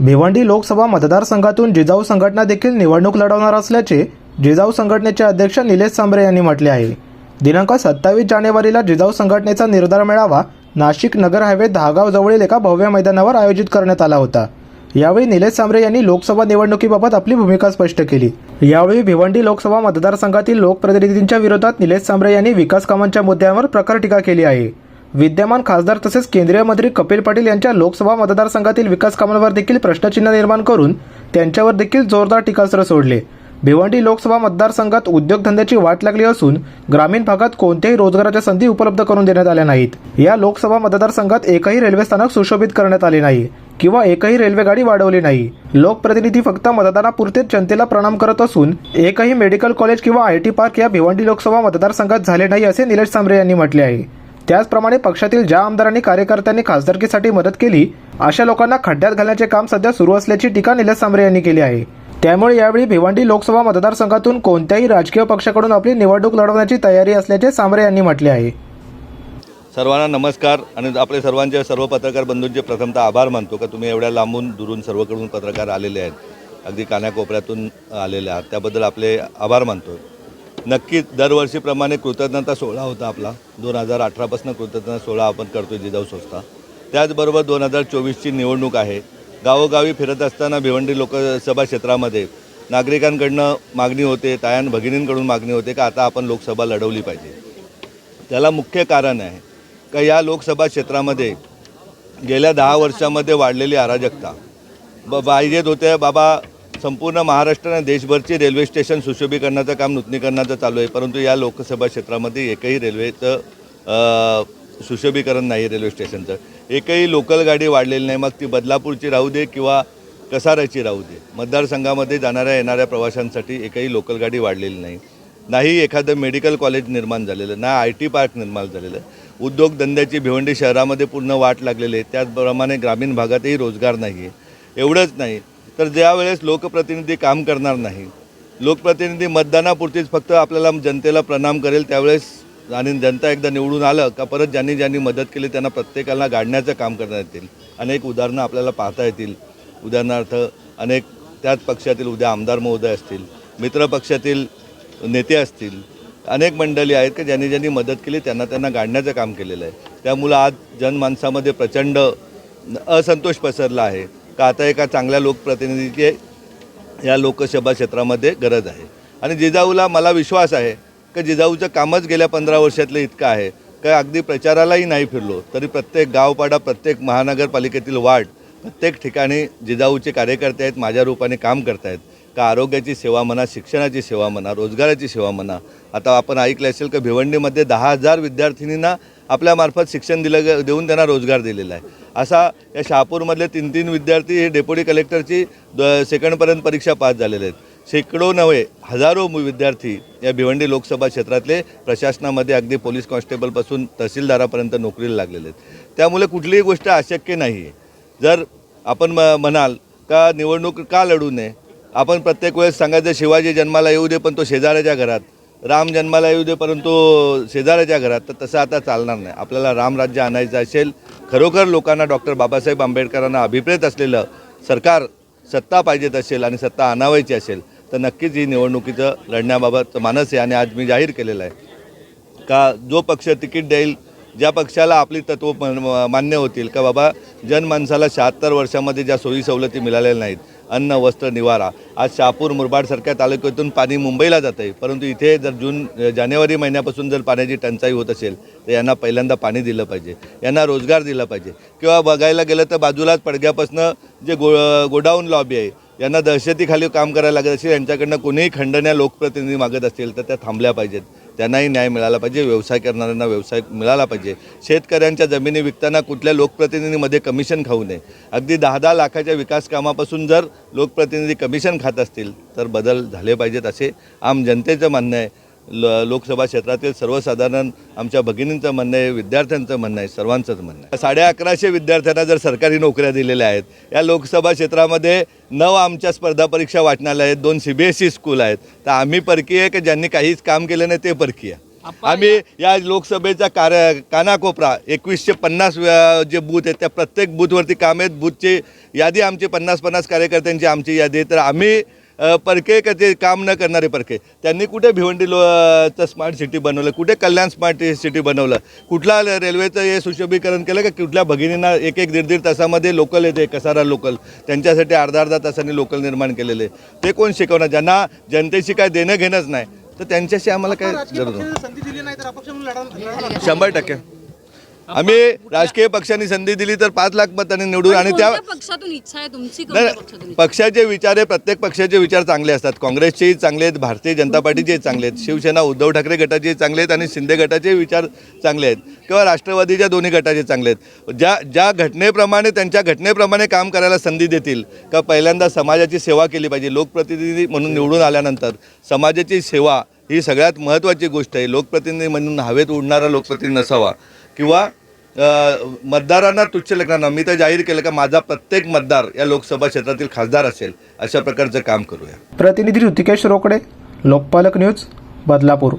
भिवंडी लोकसभा मतदारसंघातून जिजाऊ संघटना देखील निवडणूक लढवणार असल्याचे जिजाऊ संघटनेचे अध्यक्ष निलेश सांबरे यांनी म्हटले आहे. दिनांक सत्तावीस जानेवारीला जिजाऊ संघटनेचा निर्धार मेळावा नाशिक नगर हायवे दहागाव जवळील एका भव्य मैदानावर आयोजित करण्यात आला होता. यावेळी निलेश सांबरे यांनी लोकसभा निवडणुकीबाबत आपली भूमिका स्पष्ट केली. यावेळी भिवंडी लोकसभा मतदारसंघातील लोकप्रतिनिधींच्या विरोधात निलेश सांबरे यांनी विकास कामांच्या मुद्द्यांवर प्रखर टीका केली आहे. विद्यमान खासदार तसेच केंद्रीय मंत्री कपिल पाटील यांच्या लोकसभा मतदारसंघातील विकास कामांवर देखील प्रश्नचिन्ह निर्माण करून त्यांच्यावर देखील जोरदार टीकास्त्र सोडले. भिवंडी लोकसभा मतदारसंघात उद्योगधंद्याची वाट लागली असून ग्रामीण भागात कोणत्याही रोजगाराच्या संधी उपलब्ध करून देण्यात आल्या नाहीत. या लोकसभा मतदारसंघात एकही रेल्वे स्थानक सुशोभित करण्यात आले नाही किंवा एकही रेल्वे गाडी वाढवली नाही. लोकप्रतिनिधी फक्त मतदानापुरतेच जनतेला प्रणाम करत असून एकही मेडिकल कॉलेज किंवा आय टी पार्क या भिवंडी लोकसभा मतदारसंघात झाले नाही असे निलेश सांबरे यांनी म्हटले आहे. त्याचप्रमाणे पक्षातील ज्या आमदारांनी कार्यकर्त्यांनी खासदारकीसाठी मदत केली अशा लोकांना खड्ड्यात घालण्याचे काम सध्या सुरू असल्याची टीका निलेश सांबरे यांनी केली आहे. त्यामुळे यावेळी भिवंडी लोकसभा मतदारसंघातून कोणत्याही राजकीय पक्षाकडून आपली निवडणूक लढवण्याची तयारी असल्याचे सांबरे यांनी म्हटले आहे. सर्वांना नमस्कार आणि आपले सर्वांचे सर्व पत्रकार बंधूंचे प्रथमतः आभार मानतो का? तुम्ही एवढ्या लांबून दुरून सर्वकडून पत्रकार आलेले आहेत. अगदी कानाकोपऱ्यातून आलेले आहात. त्याबद्दल आपले आभार मानतो. नक्कीच दरवर्षीप्रमाणे कृतज्ञता सोहळा होता आपला. दोन हजार अठरापासून कृतज्ञता सोहळा आपण करतो जिजाऊ संस्था. त्याचबरोबर दोन हजार चोवीसची निवडणूक आहे. गावोगावी फिरत असताना भिवंडी लोकसभा क्षेत्रामध्ये नागरिकांकडनं मागणी होते तायान भगिनींकडून मागणी होते का आता आपण लोकसभा लढवली पाहिजे. त्याला मुख्य कारण आहे का या लोकसभा क्षेत्रामध्ये गेल्या दहा वर्षामध्ये वाढलेली अराजकता. ब पाहिजेत होते बाबा संपूर्ण महाराष्ट्र आणि देशभरची रेल्वे स्टेशन सुशोभीकरणाचं काम नूतनीकरणाचं चालू आहे. परंतु या लोकसभा क्षेत्रामध्ये एकही रेल्वेचं सुशोभीकरण नाही रेल्वे स्टेशनचं. एकही लोकल गाडी वाढलेली नाही. मग ती बदलापूरची राहू दे किंवा कसाऱ्याची राहू दे. मतदारसंघामध्ये जाणाऱ्या येणाऱ्या प्रवाशांसाठी एकही लोकल गाडी वाढलेली नाही. नाही एखादं मेडिकल कॉलेज निर्माण झालेलं ना आय टी पार्क निर्माण झालेलं. उद्योगधंद्याची भिवंडी शहरामध्ये पूर्ण वाट लागलेली आहे. त्याचप्रमाणे ग्रामीण भागातही रोजगार नाही आहे एवढंच नाही. तर ज्यावेळेस लोकप्रतिनिधी काम करणार नाही लोकप्रतिनिधी मतदानापुरतीच फक्त आपल्याला जनतेला प्रणाम करेल त्यावेळेस आणि जनता एकदा निवडून आलं का परत ज्यांनी ज्यांनी मदत केली त्यांना प्रत्येकाला गाडण्याचं काम करण्यात येतील. अनेक उदाहरणं आपल्याला पाहता येतील. उदाहरणार्थ अनेक त्याच पक्षातील उद्या आमदार महोदय असतील मित्र पक्षातील नेते असतील अनेक मंडळी आहेत की ज्यांनी ज्यांनी मदत केली त्यांना त्यांना गाडण्याचं काम केलेलं आहे. त्यामुळं आज जनमानसामध्ये प्रचंड असंतोष पसरला आहे. का आता एका चांगल्या लोकप्रतिनिधीची या लोकसभा क्षेत्रामध्ये गरज आहे. आणि जिजाऊला मला विश्वास आहे की जिजाऊचं कामच गेल्या पंधरा वर्षातलं इतकं आहे का अगदी प्रचारालाही नाही फिरलो तरी प्रत्येक गावपाडा प्रत्येक महानगरपालिकेतील वार्ड प्रत्येक ठिकाणी जिजाऊचे कार्यकर्ते आहेत माझ्या रूपाने काम करतायत. का आरोग्याची सेवा म्हणा शिक्षणाची सेवा म्हणा रोजगाराची सेवा म्हणा आता आपण ऐकलं असेल का भिवंडीमध्ये दहा हजार विद्यार्थिनींना आपल्यामार्फत शिक्षण दिलं ग- देऊन त्यांना रोजगार दिलेला आहे. असा या शहापूरमधले तीन तीन विद्यार्थी हे डेप्युटी कलेक्टरची द सेकंडपर्यंत परीक्षा पास झालेले आहेत. शेकडो नव्हे हजारो विद्यार्थी या भिवंडी लोकसभा क्षेत्रातले प्रशासनामध्ये अगदी पोलीस कॉन्स्टेबलपासून तहसीलदारापर्यंत नोकरीला लागलेले आहेत. त्यामुळे कुठलीही गोष्ट अशक्य नाही आहे जर आपण म म्हणाल का निवडणूक का लढू नये आपण प्रत्येक वेळेस सांगायचं शिवाजी जन्माला येऊ दे पण तो शेजाऱ्याच्या घरात. राम जन्माला येऊ दे परंतु शेजाऱ्याच्या घरात. तर तसं आता चालणार नाही. आपल्याला रामराज्य आणायचं असेल खरोखर लोकांना डॉक्टर बाबासाहेब आंबेडकरांना अभिप्रेत असलेलं सरकार सत्ता पाहिजेत असेल आणि सत्ता आणावायची असेल तर नक्कीच ही निवडणुकीचं लढण्याबाबत मानस आहे आणि आज मी जाहीर केलेलं आहे. का जो पक्ष तिकीट देईल ज्या पक्षाला आपली तत्व मान्य होतील का बाबा जनमानसाला शहात्तर वर्षामध्ये ज्या सोयी सवलती मिळालेल्या नाहीत अन्न वस्त्र निवारा आज शहापूर मुरबाडसारख्या तालुक्यातून पाणी मुंबईला जातं आहे. परंतु इथे जर जून जानेवारी महिन्यापासून जर पाण्याची टंचाई होत असेल तर यांना पहिल्यांदा पाणी दिलं पाहिजे. यांना रोजगार दिला पाहिजे. किंवा बघायला गेलं तर बाजूलाच पडग्यापासून जे गो गोडाऊन लॉबी आहे यांना दहशतीखाली काम करायला लागत असेल यांच्याकडनं कोणीही खंडण्या लोकप्रतिनिधी मागत असतील तर त्या थांबल्या पाहिजेत. त्यांनाही न्याय मिळाला पाहिजे व्यवसाय करणाऱ्यांना व्यवसाय मिळाला पाहिजे. शेतकऱ्यांच्या जमिनी विकताना कुठल्या लोकप्रतिनिधीमध्ये कमिशन खाऊ नये. अगदी दहा दहा लाखाच्या विकास कामापासून जर लोकप्रतिनिधी कमिशन खात असतील तर बदल झाले पाहिजेत असे आम जनतेचं म्हणणं आहे. ल लोकसभा क्षेत्रातील सर्वसाधारण आमच्या भगिनींचं म्हणणं आहे विद्यार्थ्यांचं म्हणणं आहे सर्वांचंच म्हणणं आहे. साडे अकराशे विद्यार्थ्यांना जर सरकारी नोकऱ्या दिलेल्या आहेत या लोकसभा क्षेत्रामध्ये नऊ आमच्या स्पर्धा परीक्षा वाटणाऱ्या आहेत दोन C B S E school आहेत. तर आम्ही परकीय आहे की ज्यांनी काहीच काम केलं नाही ते परकीय आम्ही या लोकसभेचा कार्य कानाकोपरा एकवीसशे पन्नास जे बूथ आहेत त्या प्रत्येक बूथवरती काम आहेत. बूथची यादी आमची पन्नास पन्नास कार्यकर्त्यांची आमची यादी आहे. तर आम्ही परके का ते काम न करणारे परके. त्यांनी कुठे भिवंडी लो चं स्मार्ट सिटी बनवलं? कुठे कल्याण स्मार्ट सिटी बनवलं? कुठला रेल्वेचं हे सुशोभीकरण केलं का कुठल्या भगिनींना एक एक दीड दीड तासामध्ये लोकल येते कसारा लोकल त्यांच्यासाठी अर्धा अर्धा तासांनी लोकल निर्माण केलेले. ते कोण शिकवणार? ज्यांना जनतेशी काय देणं घेणंच नाही. तर त्यांच्याशी आम्हाला काय जरूर. शंभर टक्के. आम्ही राजकीय पक्षांनी संधी दिली तर पाच लाख मतांनी निवडून आणि त्या पक्षातून इच्छा आहे तुमची? नाही, पक्षाचे विचार आहे प्रत्येक पक्षाचे विचार चांगले असतात. काँग्रेसचेही चांगले आहेत भारतीय जनता पार्टीचेही चांगले आहेत. शिवसेना उद्धव ठाकरे गटाचे चांगले आहेत आणि शिंदे गटाचे विचार चांगले आहेत. किंवा राष्ट्रवादीच्या दोन्ही गटाचे चांगले आहेत. ज्या ज्या घटनेप्रमाणे त्यांच्या घटनेप्रमाणे काम करायला संधी देतील का पहिल्यांदा समाजाची सेवा केली पाहिजे लोकप्रतिनिधी म्हणून निवडून आल्यानंतर समाजाची सेवा ही सगळ्यात महत्त्वाची गोष्ट आहे. लोकप्रतिनिधी म्हणून हवेत उडणारा लोकप्रतिनिधी नसावा. किंवा मतदारांना तुच्छ लेखनानं मी तर जाहीर केलं का माझा प्रत्येक मतदार या लोकसभा क्षेत्रातील खासदार असेल अशा प्रकारचं काम करूया. प्रतिनिधी ऋतिकेश रोकडे लोकपालक न्यूज बदलापूर.